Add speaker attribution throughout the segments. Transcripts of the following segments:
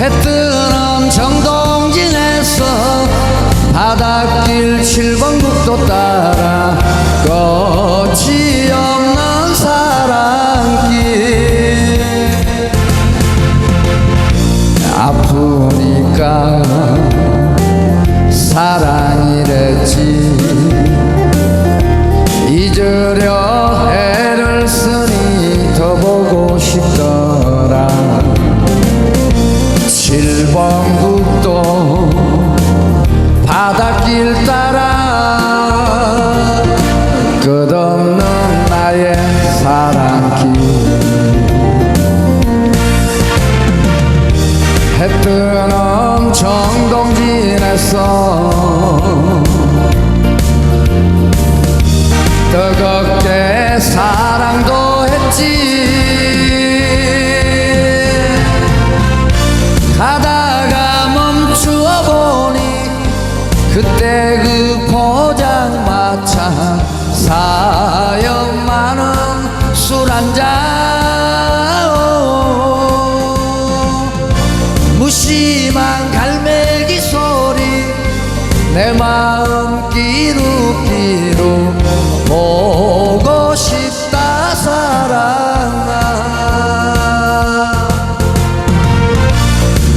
Speaker 1: 해 뜨는 정동진에서 바닷길 7번 국도 따라 꽃이 7번 국도 바닷길 따라 끝없는 나의 사랑길. 해 뜨는 정동진에서 뜨겁게 사랑도 했지 술 한잔 무심한 갈매기 소리 내 마음 끼룩끼룩 보고 싶다 사랑아.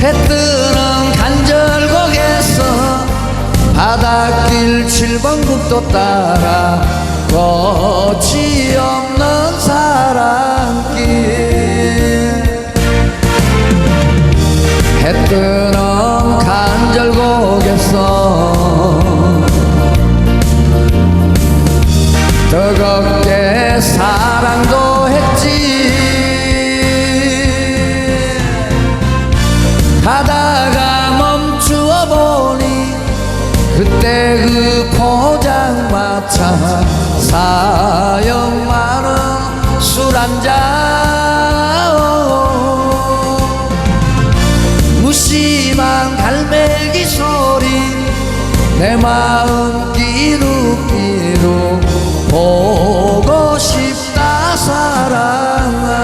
Speaker 1: 해 뜨는 간절곡에서 바닷길 7번 국도 따라 끝이 해 뜨는 간절곡에서 뜨겁게 사랑도 했지. 가다가 멈추어 보니 그때 그 포장마차 사연 많은 술 한잔 내 마음 기루기로 보고 싶다 사랑아.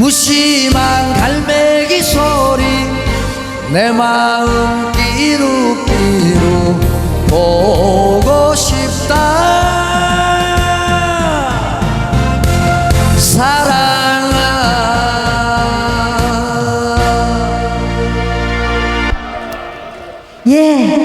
Speaker 1: 무심한 갈매기 소리 내 마음
Speaker 2: ¡Eh!